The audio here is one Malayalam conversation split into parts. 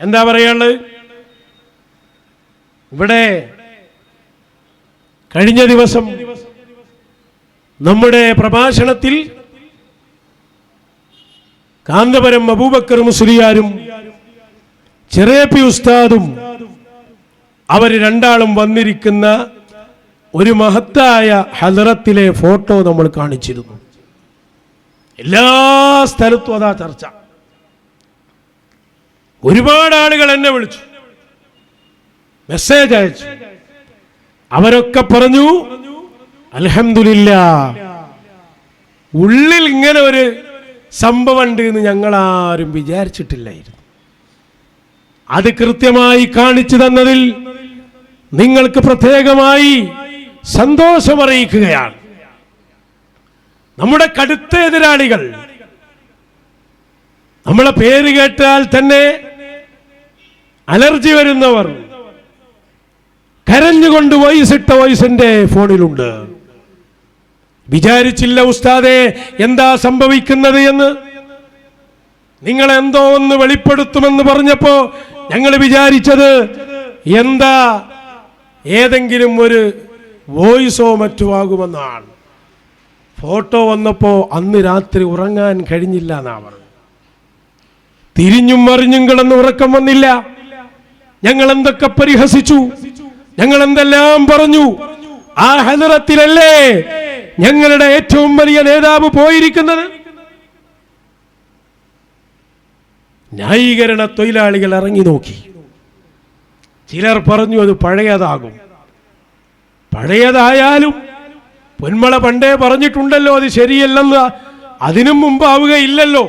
എന്താ പറയാനുള്ളത്? ഇവിടെ കഴിഞ്ഞ ദിവസം നമ്മുടെ പ്രഭാഷണത്തിൽ കാന്തപുരം അബൂബക്കർ മുസ്ലിയാരും പി ഉസ്താദും അവർ രണ്ടാളും വന്നിരിക്കുന്ന ഒരു മഹത്തായ ഹലറത്തിലെ ഫോട്ടോ നമ്മൾ കാണിച്ചിരുന്നു. എല്ലാ സ്ഥലത്തും അതാ ചർച്ച. ഒരുപാട് ആളുകൾ എന്നെ വിളിച്ചു. മെസ്സേജ് അയച്ചു. അവരൊക്കെ പറഞ്ഞു അലഹമില്ല ഉള്ളിൽ ഇങ്ങനെ ഒരു സംഭവം ഉണ്ട് എന്ന് ഞങ്ങൾ ആരും വിചാരിച്ചിട്ടില്ലായിരുന്നു. അത് കൃത്യമായി കാണിച്ചു തന്നതിൽ നിങ്ങൾക്ക് പ്രത്യേകമായി സന്തോഷമറിയിക്കുകയാണ്. നമ്മുടെ കടുത്ത എതിരാളികൾ നമ്മളെ പേര് കേട്ടാൽ തന്നെ അലർജി വരുന്നവർ. കരഞ്ഞുകൊണ്ട് വോയിസ് ഇട്ട വോയിസ് ഫോണിലുണ്ട്. വിചാരിച്ചില്ല ഉസ്താദെ എന്താ സംഭവിക്കുന്നത് എന്ന്? നിങ്ങൾ എന്തോ ഒന്ന് വെളിപ്പെടുത്തുമെന്ന് പറഞ്ഞപ്പോ ഞങ്ങൾ വിചാരിച്ചത് എന്താ? ഏതെങ്കിലും ഒരു വോയിസോ മറ്റോ ആകുമെന്നാണ്. ഫോട്ടോ വന്നപ്പോ അന്ന് രാത്രി ഉറങ്ങാൻ കഴിഞ്ഞില്ല എന്നാ പറഞ്ഞു. തിരിഞ്ഞും മറിഞ്ഞും കിടന്ന് ഉറക്കം വന്നില്ല. ഞങ്ങൾ എന്തൊക്കെ പരിഹസിച്ചു? ഞങ്ങൾ എന്തെല്ലാം പറഞ്ഞു? ആ ഹലറത്തിലല്ലേ ഞങ്ങളുടെ ഏറ്റവും വലിയ നേതാവ് പോയിരിക്കുന്നത്? ന്യായീകരണ തൊഴിലാളികൾ ഇറങ്ങി നോക്കി. ചിലർ പറഞ്ഞു അത് പഴയതാകും. പഴയതായാലും പൊന്മള പണ്ടേ പറഞ്ഞിട്ടുണ്ടല്ലോ അത് ശരിയല്ലെന്ന് അതിനും മുമ്പ് ആവുകയില്ലല്ലോ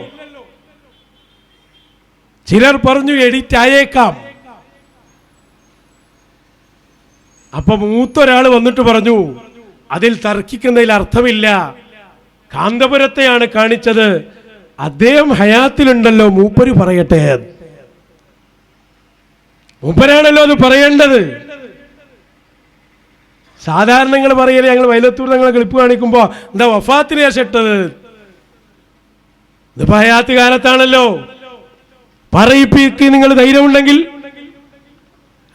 ചിലർ പറഞ്ഞു എഡിറ്റ് ആയേക്കാം. അപ്പൊ മൂത്തൊരാൾ വന്നിട്ട് പറഞ്ഞു അതിൽ തർക്കിക്കുന്നതിൽ അർത്ഥമില്ല. കാന്തപുരത്തെയാണ് കാണിച്ചത്. അദ്ദേഹം ഹയാത്തിലുണ്ടല്ലോ മൂപ്പര് പറയട്ടെ. മൂപ്പരാണല്ലോ അത് പറയേണ്ടത്. സാധാരണ നിങ്ങൾ പറയൽ ഞങ്ങൾ വയലത്തൂർ ഞങ്ങൾ ക്ലിപ്പ് കാണിക്കുമ്പോ എന്താ വഫാത്തിന് ശേഷം ഇട്ടത് ഇതിപ്പോ ഹയാത്ത് കാലത്താണല്ലോ. പറയിപ്പിക്ക് നിങ്ങൾ ധൈര്യമുണ്ടെങ്കിൽ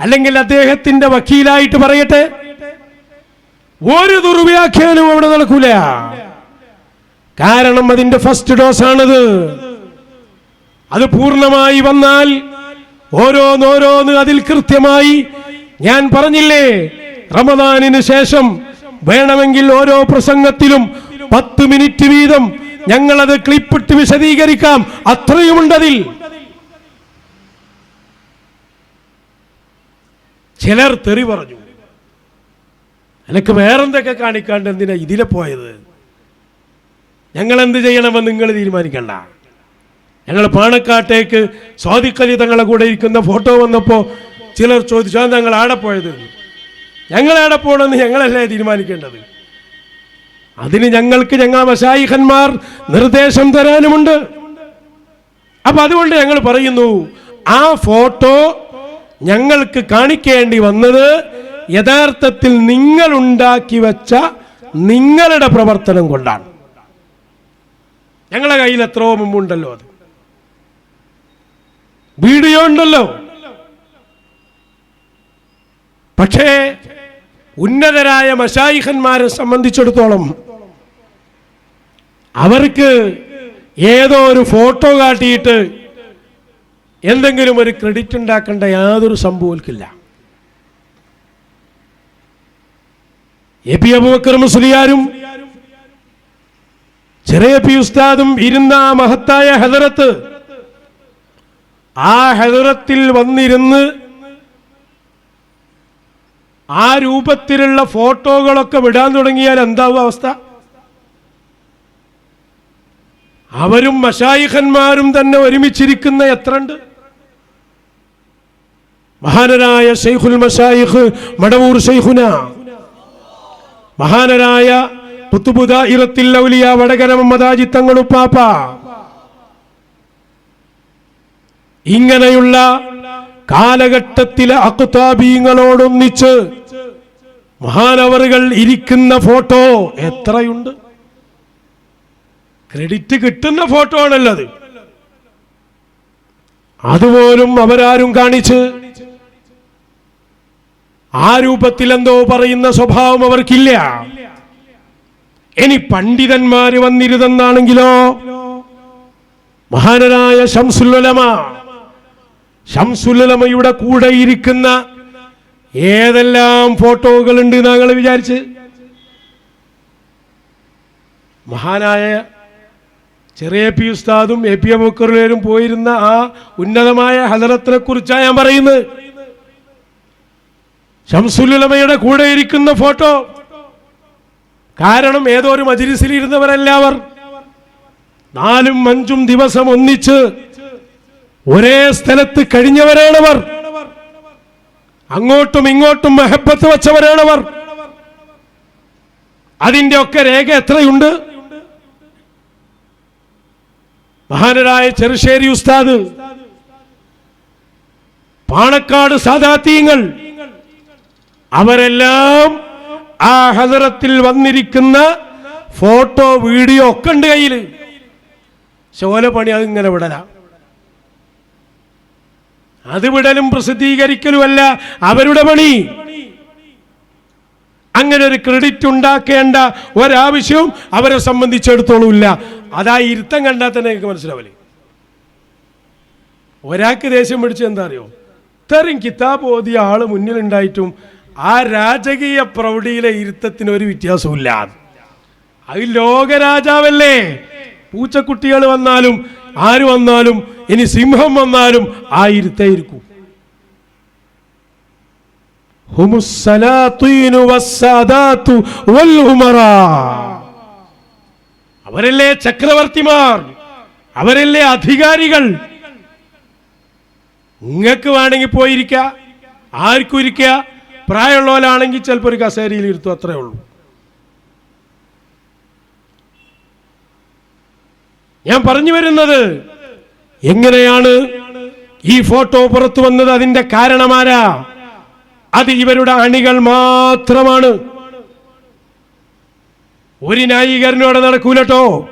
അല്ലെങ്കിൽ അദ്ദേഹത്തിന്റെ വക്കീലായിട്ട് പറയട്ടെ. ഒരു ദുർവ്യാഖ്യാനവും അവിടെ നടക്കൂല. കാരണം അതിന്റെ ഫസ്റ്റ് ഡോസ് ആണത്. അത് പൂർണമായി വന്നാൽ ഓരോന്നോരോന്ന് അതിൽ കൃത്യമായി ഞാൻ പറഞ്ഞില്ലേ റമദാനിന് ശേഷം വേണമെങ്കിൽ ഓരോ പ്രസംഗത്തിലും പത്ത് മിനിറ്റ് വീതം ഞങ്ങളത് ക്ലിപ്പിട്ട് വിശദീകരിക്കാം. അത്രയുമുണ്ടതിൽ. ചിലർ തെറി പറഞ്ഞു. എനിക്ക് വേറെന്തൊക്കെ കാണിക്കാണ്ട് എന്തിനാ ഇതിലെ പോയത്? ഞങ്ങൾ എന്ത് ചെയ്യണമെന്ന് നിങ്ങൾ തീരുമാനിക്കണ്ട. ഞങ്ങൾ പാണക്കാട്ടേക്ക് സ്വാദിക്കലി തങ്ങളെ കൂടെ ഇരിക്കുന്ന ഫോട്ടോ വന്നപ്പോൾ ചിലർ ചോദിച്ചു അത് ഞങ്ങൾ ആടെ പോയത്? ഞങ്ങൾ ആടെ പോകണമെന്ന് ഞങ്ങളല്ലേ തീരുമാനിക്കേണ്ടത്? അതിന് ഞങ്ങൾക്ക് ഞങ്ങൾ മശായിഖന്മാർ നിർദ്ദേശം തരാനുമുണ്ട്. അപ്പൊ അതുകൊണ്ട് ഞങ്ങൾ പറയുന്നു ആ ഫോട്ടോ ഞങ്ങൾക്ക് കാണിക്കേണ്ടി വന്നത് യഥാർത്ഥത്തിൽ നിങ്ങൾ ഉണ്ടാക്കി വെച്ച നിങ്ങളുടെ പ്രവർത്തനം കൊണ്ടാണ്. ഞങ്ങളുടെ കയ്യിൽ എത്രയോ മുമ്പുണ്ടല്ലോ അത്. വീഡിയോ ഉണ്ടല്ലോ. പക്ഷേ ഉന്നതരായ മശായിഖന്മാരെ സംബന്ധിച്ചിടത്തോളം അവർക്ക് ഏതോ ഒരു ഫോട്ടോ കാട്ടിയിട്ട് എന്തെങ്കിലും ഒരു ക്രെഡിറ്റ് ഉണ്ടാക്കേണ്ട യാതൊരു സംഭവത്തില്ല എ പി അബുബക്കറും മുസ്ലിയാരും ചെറിയ പി ഉസ്താദും ഇരുന്ന ആ മഹത്തായ ഹെദറത്ത് ആ ഹെദറത്തിൽ വന്നിരുന്ന് ആ രൂപത്തിലുള്ള ഫോട്ടോകളൊക്കെ വിടാൻ തുടങ്ങിയാൽ എന്താവും അവസ്ഥ? അവരും മഷായിഖന്മാരും തന്നെ ഒരുമിച്ചിരിക്കുന്ന എത്രണ്ട്? മഹാനരായ ഷെയ്ഖുൽ മഷായിഖ് മടവൂർ ഷെയ്ഖുന മഹാനരായ പുത്തുബുദായിറത്തിൽ ഔലിയ വടകര മമതാജി തങ്ങളുപ്പാപ്പ ഇങ്ങനെയുള്ള കാലഘട്ടത്തിലെ അക്കുതാബീങ്ങളോടൊന്നിച്ച് മഹാനവറുകൾ ഇരിക്കുന്ന ഫോട്ടോ എത്രയുണ്ട്? ക്രെഡിറ്റ് കിട്ടുന്ന ഫോട്ടോ ആണല്ലത് അത് അതുപോലും അവരാരും കാണിച്ച് ആ രൂപത്തിൽ എന്തോ പറയുന്ന സ്വഭാവം അവർക്കില്ല. ഇനി പണ്ഡിതന്മാർ വന്നിരുതെന്നാണെങ്കിലോ? മഹാനരായ ഷംസുല്ലമ ശംസുലമയുടെ കൂടെ ഇരിക്കുന്ന ഏതെല്ലാം ഫോട്ടോകൾ ഉണ്ട് ഞങ്ങൾ വിചാരിച്ച്. മഹാനായ ചെറിയ പി ഉസ്താദും എ പി എ അബൂക്കറിലും പോയിരുന്ന ആ ഉന്നതമായ ഹലറത്തിനെ കുറിച്ചാണ് ഞാൻ പറയുന്നത്. ഷംസുലുലമയുടെ കൂടെ ഇരിക്കുന്ന ഫോട്ടോ. കാരണം ഏതോ ഒരു മജിലിസിൽ ഇരുന്നവരല്ലവർ നാലും അഞ്ചും ദിവസം ഒന്നിച്ച് ഒരേ സ്ഥലത്ത് കഴിഞ്ഞവരാണവർ. അങ്ങോട്ടും ഇങ്ങോട്ടും മെഹബത്ത് വച്ചവരാണവർ. അതിന്റെ ഒക്കെ രേഖ എത്രയുണ്ട്? മഹാനരായ ചെറുശ്ശേരി ഉസ്താദ് പാണക്കാട് സാദാത്യങ്ങൾ അവരെല്ലാം ആ ഹസറത്തിൽ വന്നിരിക്കുന്ന ഫോട്ടോ വീഡിയോ ഒക്കെ ഉണ്ട് കയ്യിൽ ശോല പണി അതിങ്ങനെ വിടലാം. അത് വിടലും പ്രസിദ്ധീകരിക്കലുമല്ല അവരുടെ പണി. അങ്ങനെ ഒരു ക്രെഡിറ്റ് ഉണ്ടാക്കേണ്ട ഒരാവശ്യവും അവരെ സംബന്ധിച്ചെടുത്തോളൂ ഇല്ല. അതാ ഇരുത്തം കണ്ടാൽ തന്നെ എനിക്ക് മനസ്സിലാവില്ലേ ഒരാൾക്ക് ദേഷ്യം പിടിച്ച് എന്താ അറിയോ? ഇത്രയും കിതാബ് ഓതിയ ആൾ മുന്നിലുണ്ടായിട്ടും ആ രാജകീയ പ്രൗഢിയിലെ ഇരുത്തത്തിന് ഒരു വ്യത്യാസമില്ല അത് ലോകരാജാവല്ലേ? പൂച്ചക്കുട്ടികൾ വന്നാലും ആര് വന്നാലും ഇനി സിംഹം വന്നാലും ആ ഇരുത്തേ ഇരിക്കൂ ഹുമുസ്സലാത്തീനു വൽ ഉമറാ. അവരല്ലേ ചക്രവർത്തിമാർ? അവരല്ലേ അധികാരികൾ? നിങ്ങൾക്ക് വേണമെങ്കിൽ പോയിരിക്ക ആർക്കും ഇരിക്കുക പ്രായമുള്ളവരാണെങ്കിൽ ചിലപ്പോൾ ഒരു കസേരയിൽ ഇരുത്തും അത്രേ ഉള്ളൂ. ഞാൻ പറഞ്ഞു വരുന്നത് എങ്ങനെയാണ് ഈ ഫോട്ടോ പുറത്തു വന്നത്? അതിന്റെ കാരണമാരാ അത് ഇവരുടെ അണികൾ മാത്രമാണ്. ഒരു ന്യായീകരണോടെ നടക്കൂലട്ടോ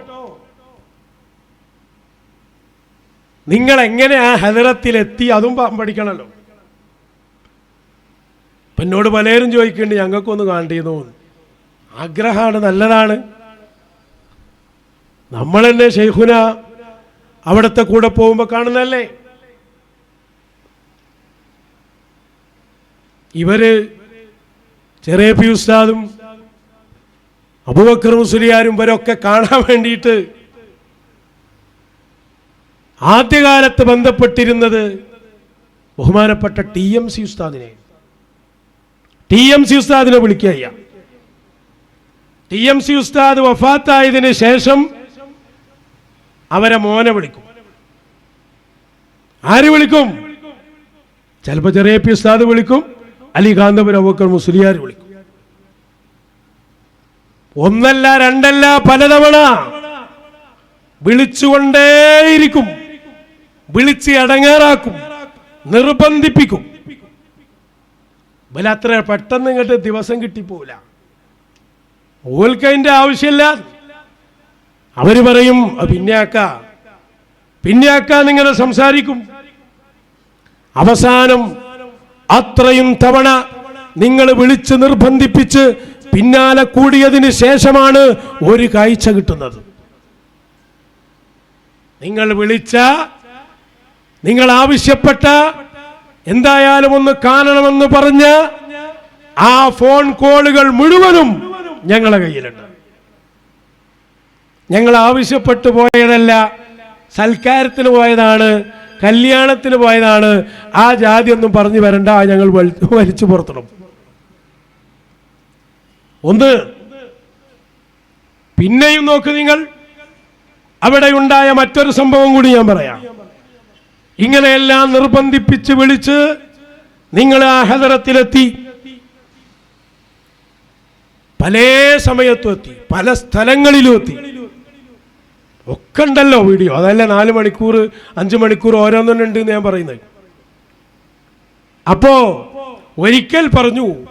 നിങ്ങൾ എങ്ങനെ ആ ഹദറത്തിലെത്തി അതും പഠിക്കണമല്ലോ ഇപ്പൊ എന്നോട് പലരും ചോദിക്കുന്നുണ്ട് ഞങ്ങൾക്കൊന്ന് കാണേണ്ടിയെന്ന് ആഗ്രഹമാണ് നല്ലതാണ്. നമ്മൾ തന്നെ ഷെയ്ഖുന അവിടുത്തെ കൂടെ പോകുമ്പോൾ കാണുന്നല്ലേ ഇവർ ചെറിയ പി ഉസ്താദും സുലിയാരും മുസ്ലിയാരും ഇവരൊക്കെ കാണാൻ വേണ്ടിയിട്ട് ആദ്യകാലത്ത് ബന്ധപ്പെട്ടിരുന്നത് ബഹുമാനപ്പെട്ട ടി എം സി ഉസ്താദിനെ ടി എം സി ഉസ്താദിനെ വിളിക്കുക ടി എം സി ഉസ്താദ് വഫാത്തായതിനു ശേഷം അവരെ മോനെ വിളിക്കും. ആര് വിളിക്കും? ചിലപ്പോ ചെറിയ പി ഉസ്താദ് വിളിക്കും. അലി കാന്തപുരം അബൂക്കർ മുസ്ലിയാർ വിളിക്കും. ഒന്നല്ല രണ്ടല്ല പലതവണ വിളിച്ചുകൊണ്ടേയിരിക്കും. വിളിച്ച് അടങ്ങാറാക്കും. നിർബന്ധിപ്പിക്കും. ഇവല അത്ര പെട്ടെന്ന് ഇങ്ങോട്ട് ദിവസം കിട്ടിപ്പോല ഓൽക്ക് ആവശ്യമില്ല. അവർ പറയും "അത് പിന്നെ ആക്ക. പിന്നെ ആക്കാന്നിങ്ങനെ സംസാരിക്കും. അവസാനം അത്രയും തവണ നിങ്ങൾ വിളിച്ച് നിർബന്ധിപ്പിച്ച് പിന്നാലെ കൂടിയതിന് ശേഷമാണ് ഒരു കാഴ്ച കിട്ടുന്നത്. നിങ്ങൾ വിളിച്ച നിങ്ങൾ ആവശ്യപ്പെട്ട എന്തായാലും ഒന്ന് കാണണമെന്ന് പറഞ്ഞ് ആ ഫോൺ കോളുകൾ മുഴുവനും ഞങ്ങളെ കയ്യിലുണ്ട്. ഞങ്ങൾ ആവശ്യപ്പെട്ടു പോയതല്ല സൽക്കാരത്തിന് പോയതാണ് കല്യാണത്തിന് പോയതാണ്. ആ ജാതി ഒന്നും പറഞ്ഞു വരണ്ട ഞങ്ങൾ വലിച്ചു പുറത്തിടും. ഒന്ന് പിന്നെയും നോക്ക് നിങ്ങൾ. അവിടെ ഉണ്ടായ മറ്റൊരു സംഭവം കൂടി ഞാൻ പറയാം. ഇങ്ങനെയെല്ലാം നിർബന്ധിപ്പിച്ച് വിളിച്ച് നിങ്ങൾ ആ ഹദറത്തിലെത്തി പല സമയത്തും എത്തി പല സ്ഥലങ്ങളിലും എത്തി. ഒക്കെ ഉണ്ടല്ലോ വീഡിയോ. അതല്ല നാല് മണിക്കൂർ അഞ്ച് മണിക്കൂർ ഓരോന്നുണ്ട് എന്ന് ഞാൻ പറയുന്നത്. അപ്പോ ഒരിക്കൽ പറഞ്ഞു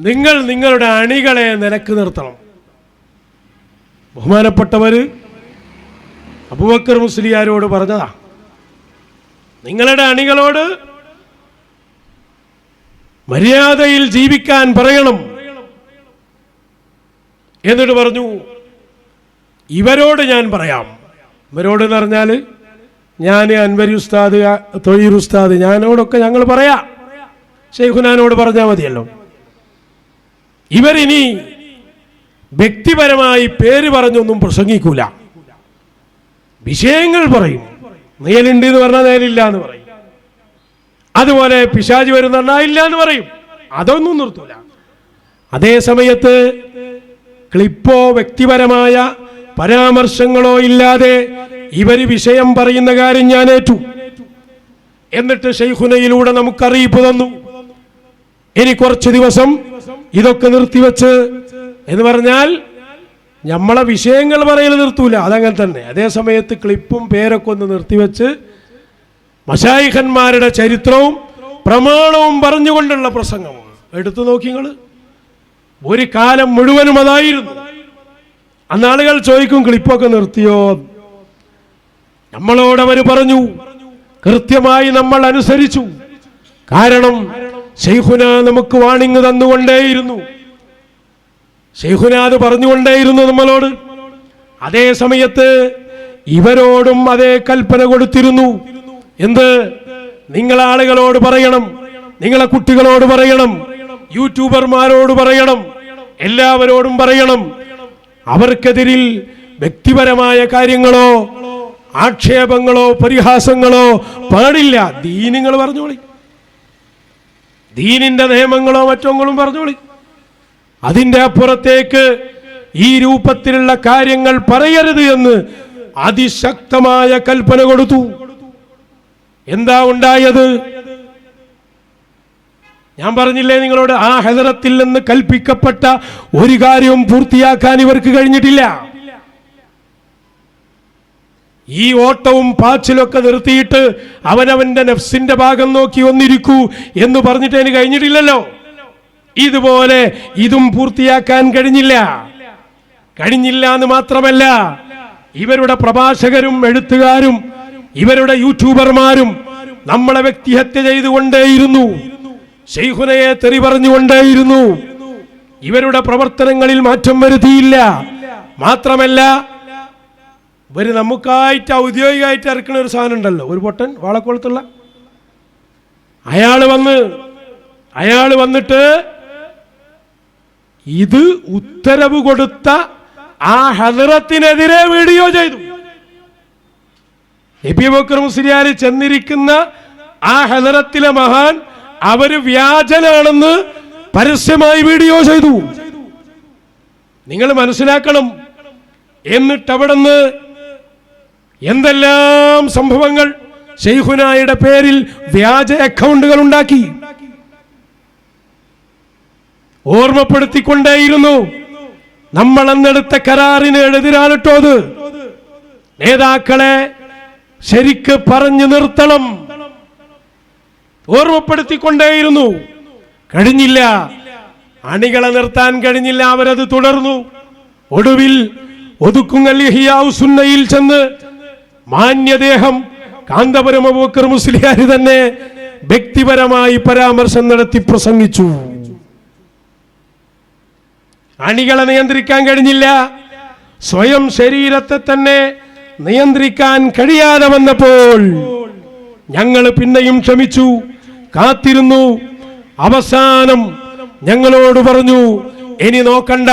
നിങ്ങൾ നിങ്ങളുടെ അണികളെ നിലയ്ക്ക് നിർത്തണം. ബഹുമാനപ്പെട്ടവര് അബുബക്കർ മുസ്ലിയാരോട് പറഞ്ഞതാ. നിങ്ങളുടെ അണികളോട് മര്യാദയിൽ ജീവിക്കാൻ പറയണം എന്നിട്ട് പറഞ്ഞു ഇവരോട് ഞാൻ പറയാം. ഇവരോട് എന്ന് പറഞ്ഞാൽ ഞാൻ അൻവരി ഉസ്താദ് തൊഴിൽ ഉസ്താദ് ഞാനോടൊക്കെ ഞങ്ങൾ പറയാം. ഷെയ്ഖുനാനോട് പറഞ്ഞാൽ മതിയല്ലോ. ഇവരിനി വ്യക്തിപരമായി പേര് പറഞ്ഞൊന്നും പ്രസംഗിക്കൂല. വിഷയങ്ങൾ പറയും. നേലുണ്ട് എന്ന് പറഞ്ഞാൽ നേരില്ല എന്ന് പറയും. അതുപോലെ പിശാജ് വരുന്ന പറഞ്ഞാൽ ഇല്ല എന്ന് പറയും. അതൊന്നും നിർത്തൂല. അതേ സമയത്ത് ക്ലിപ്പോ വ്യക്തിപരമായ പരാമർശങ്ങളോ ഇല്ലാതെ ഇവർ വിഷയം പറയുന്ന കാര്യം ഞാൻ ഏറ്റു. എന്നിട്ട് ഷെയ്ഖുനയിലൂടെ നമുക്ക് അറിയിപ്പ് തന്നു. ഇനി കുറച്ച് ദിവസം ഇതൊക്കെ നിർത്തിവെച്ച് എന്ന് പറഞ്ഞാൽ നമ്മളെ വിഷയങ്ങൾ പറയൽ നിർത്തൂല. അതങ്ങനെ തന്നെ. അതേ സമയത്ത് ക്ലിപ്പും പേരൊക്കെ ഒന്ന് നിർത്തിവെച്ച് മഷായിഖന്മാരുടെ ചരിത്രവും പ്രമാണവും പറഞ്ഞുകൊണ്ടുള്ള പ്രസംഗം എടുത്തു നോക്കി നിങ്ങൾ ഒരു കാലം മുഴുവനും അതായിരുന്നു. അന്നാളുകൾ ചോദിക്കും ക്ലിപ്പൊക്കെ നിർത്തിയോ? നമ്മളോട് അവർ പറഞ്ഞു കൃത്യമായി നമ്മൾ അനുസരിച്ചു. കാരണം ഷെയ്ഖുന നമുക്ക് വാണിങ് തന്നുകൊണ്ടേയിരുന്നു. ഷെയ്ഖുന അത് പറഞ്ഞുകൊണ്ടേയിരുന്നു നമ്മളോട്. അതേ സമയത്ത് ഇവരോടും അതേ കൽപ്പന കൊടുത്തിരുന്നു. എന്ത്? നിങ്ങൾ ആളുകളോട് പറയണം. നിങ്ങളെ കുട്ടികളോട് പറയണം. യൂട്യൂബർമാരോട് പറയണം. എല്ലാവരോടും പറയണം. അവർക്കെതിരിൽ വ്യക്തിപരമായ കാര്യങ്ങളോ ആക്ഷേപങ്ങളോ പരിഹാസങ്ങളോ പാടില്ല. ദീനിങ്ങൾ പറഞ്ഞോളി. ദീനിന്റെ നിയമങ്ങളോ മറ്റോങ്ങളും പറഞ്ഞോളി. അതിന്റെ അപ്പുറത്തേക്ക് ഈ രൂപത്തിലുള്ള കാര്യങ്ങൾ പറയരുത് എന്ന് അതിശക്തമായ കൽപ്പന കൊടുത്തു. എന്താ ഉണ്ടായത്? ഞാൻ പറഞ്ഞില്ലേ നിങ്ങളോട് ആ ഹെദറത്തിൽ നിന്ന് കൽപ്പിക്കപ്പെട്ട ഒരു കാര്യവും പൂർത്തിയാക്കാൻ ഇവർക്ക് കഴിഞ്ഞിട്ടില്ല. ഈ ഓട്ടവും പാച്ചിലൊക്കെ നിർത്തിയിട്ട് അവനവന്റെ നഫ്സിന്റെ ഭാഗം നോക്കി ഒന്നിരിക്കൂ എന്ന് പറഞ്ഞിട്ട് അതിന് കഴിഞ്ഞിട്ടില്ലല്ലോ. ഇതുപോലെ ഇതും പൂർത്തിയാക്കാൻ കഴിഞ്ഞില്ല. കഴിഞ്ഞില്ല എന്ന് മാത്രമല്ല ഇവരുടെ പ്രഭാഷകരും എഴുത്തുകാരും ഇവരുടെ യൂട്യൂബർമാരും നമ്മളെ വ്യക്തിഹത്യ ചെയ്തുകൊണ്ടേയിരുന്നു. ഷെയ്ഖുനയെ തെറി പറഞ്ഞുകൊണ്ടേയിരുന്നു. ഇവരുടെ പ്രവർത്തനങ്ങളിൽ മാറ്റം വരുത്തിയില്ല. മാത്രമല്ല ഇവർ നമുക്കായിട്ട് ഔദ്യോഗികമായിട്ട് ഇറക്കുന്ന ഒരു സാധനം ഉണ്ടല്ലോ ഒരു പൊട്ടൻ വാളക്കുളത്തുള്ള. അയാൾ വന്ന് അയാൾ വന്നിട്ട് ഇത് ഉത്തരവ് കൊടുത്ത ആ ഹദറത്തിനെതിരെ വീഡിയോ ചെയ്തു. എബി ബക്കർ ചെന്നിരിക്കുന്ന ആ ഹദറത്തിലെ മഹാൻ അവർ വ്യാജനാണെന്ന് പരസ്യമായി വീഡിയോ ചെയ്തു. നിങ്ങൾ മനസ്സിലാക്കണം എന്നിട്ട് അവിടുന്ന് എന്തെല്ലാം സംഭവങ്ങൾ ഷെയ്ഖുനായുടെ പേരിൽ വ്യാജ അക്കൗണ്ടുകൾ ഉണ്ടാക്കി. ഓർമ്മപ്പെടുത്തിക്കൊണ്ടേയിരുന്നു. നമ്മൾ അന്നെടുത്ത കരാറിന് എതിരാണിട്ടോത് നേതാക്കളെ ശരിക്ക് പറഞ്ഞു നിർത്തണം. ഓർമ്മപ്പെടുത്തിക്കൊണ്ടേയിരുന്നു. കഴിഞ്ഞില്ല. അണികളെ നിർത്താൻ കഴിഞ്ഞില്ല. അവരത് തുടർന്നു. ഒടുവിൽ ഒതുക്കുങ്ങൽ സുന്നയിൽ ചെന്ന് മാന്യദേഹം കാന്തപുരം അബൂക്കർ മുസ്ലിയാർ തന്നെ വ്യക്തിപരമായി പരാമർശം നടത്തി പ്രസംഗിച്ചു. അണികളെ നിയന്ത്രിക്കാൻ കഴിഞ്ഞില്ല. സ്വയം ശരീരത്തെ തന്നെ നിയന്ത്രിക്കാൻ കഴിയാതെ വന്നപ്പോൾ ഞങ്ങൾ പിന്നെയും ക്ഷമിച്ചു. കാത്തിരുന്നു. അവസാനം ഞങ്ങളോട് പറഞ്ഞു ഇനി നോക്കണ്ട.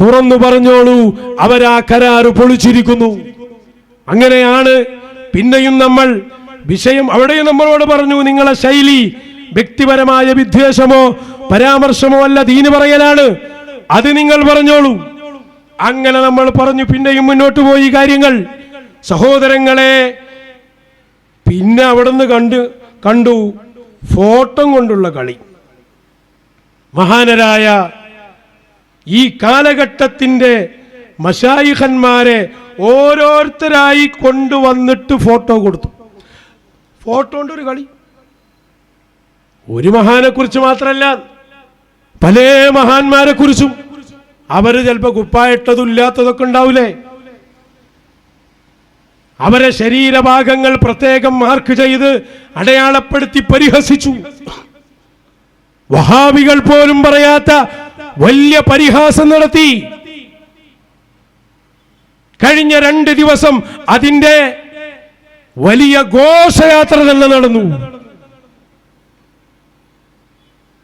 തുറന്നു പറഞ്ഞോളൂ. അവരാ കരാറ് പൊളിച്ചിരിക്കുന്നു. അങ്ങനെയാണ് പിന്നെയും നമ്മൾ വിഷയം അവിടെയും നമ്മളോട് പറഞ്ഞു നിങ്ങളെ ശൈലി വ്യക്തിപരമായ വിദ്വേഷമോ പരാമർശമോ അല്ല ദീന് പറയലാണ്. അത് നിങ്ങൾ പറഞ്ഞോളൂ. അങ്ങനെ നമ്മൾ പറഞ്ഞു പിന്നെയും മുന്നോട്ട് പോയി കാര്യങ്ങൾ. സഹോദരങ്ങളെ പിന്നെ അവിടുന്ന് കണ്ടു കണ്ടു ഫോട്ടോ കൊണ്ടുള്ള കളി. മഹാനരായ ഈ കാലഘട്ടത്തിന്റെ മഷായിഖന്മാരെ ഓരോരുത്തരായി കൊണ്ടുവന്നിട്ട് ഫോട്ടോ കൊടുത്തു. ഫോട്ടോ കൊണ്ട് ഒരു കളി. ഒരു മഹാനെക്കുറിച്ച് മാത്രമല്ല പല മഹാന്മാരെ കുറിച്ചും അവർ ചിലപ്പോ കുപ്പായിട്ടതും ഇല്ലാത്തതൊക്കെ ഉണ്ടാവില്ലേ അവരെ ശരീരഭാഗങ്ങൾ പ്രത്യേകം മാർക്ക് ചെയ്ത് അടയാളപ്പെടുത്തി പരിഹസിച്ചു. വഹാബികൾ പോലും പറയാത്ത വലിയ പരിഹാസം നടത്തി. കഴിഞ്ഞ രണ്ട് ദിവസം അതിന്റെ വലിയ ഘോഷയാത്ര തന്നെ നടന്നു.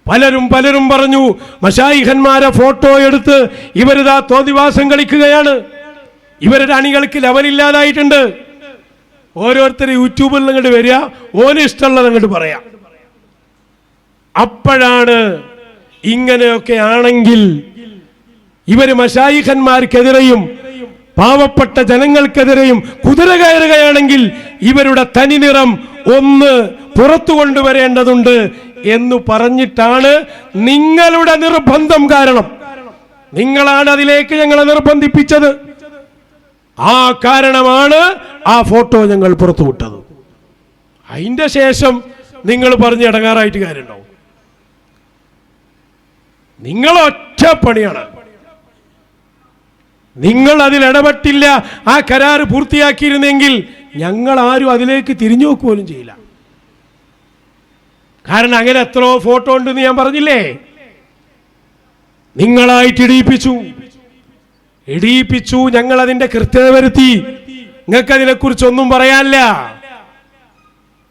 പലരും പലരും പറഞ്ഞു മഷായിഹന്മാരെ ഫോട്ടോ എടുത്ത് ഇവരിതാ തോന്നിവാസം കളിക്കുകയാണ്. ഇവരുടെ അണികൾക്ക് ലെവലില്ലാതായിട്ടുണ്ട് ഓരോരുത്തർ യൂട്യൂബിൽ നിങ്ങോട്ട് വരിക ഓന് ഇഷ്ടമുള്ളത് അങ്ങോട്ട് പറയാം. അപ്പോഴാണ് ഇങ്ങനെയൊക്കെ ആണെങ്കിൽ ഇവർ മഷായിഖന്മാർക്കെതിരെയും പാവപ്പെട്ട ജനങ്ങൾക്കെതിരെയും കുതിര കയറുകയാണെങ്കിൽ ഇവരുടെ തനിനിറം ഒന്ന് പുറത്തു കൊണ്ടുവരേണ്ടതുണ്ട് എന്ന് പറഞ്ഞിട്ടാണ് നിങ്ങളുടെ നിർബന്ധം കാരണം. നിങ്ങളാണ് അതിലേക്ക് ഞങ്ങളെ നിർബന്ധിപ്പിച്ചത്. ആ കാരണമാണ് ആ ഫോട്ടോ ഞങ്ങൾ പുറത്തുവിട്ടത്. അതിന്റെ ശേഷം നിങ്ങൾ പറഞ്ഞ് ഇടങ്ങാറായിട്ട് കാര്യമുണ്ടാവും. നിങ്ങൾ ഒറ്റ പണിയാണ്. നിങ്ങൾ അതിൽ ഇടപെട്ടില്ല ആ കരാർ പൂർത്തിയാക്കിയിരുന്നെങ്കിൽ ഞങ്ങൾ ആരും അതിലേക്ക് തിരിഞ്ഞു നോക്കുക പോലും ചെയ്യില്ല. കാരണം അങ്ങനെ എത്രയോ ഫോട്ടോ ഉണ്ടെന്ന് ഞാൻ പറഞ്ഞില്ലേ? നിങ്ങളായിട്ട് ഇടിയിപ്പിച്ചു. ഇടിയിപ്പിച്ചു ഞങ്ങൾ അതിന്റെ കൃത്യത വരുത്തി. നിങ്ങൾക്ക് അതിനെക്കുറിച്ചൊന്നും പറയാനില്ല.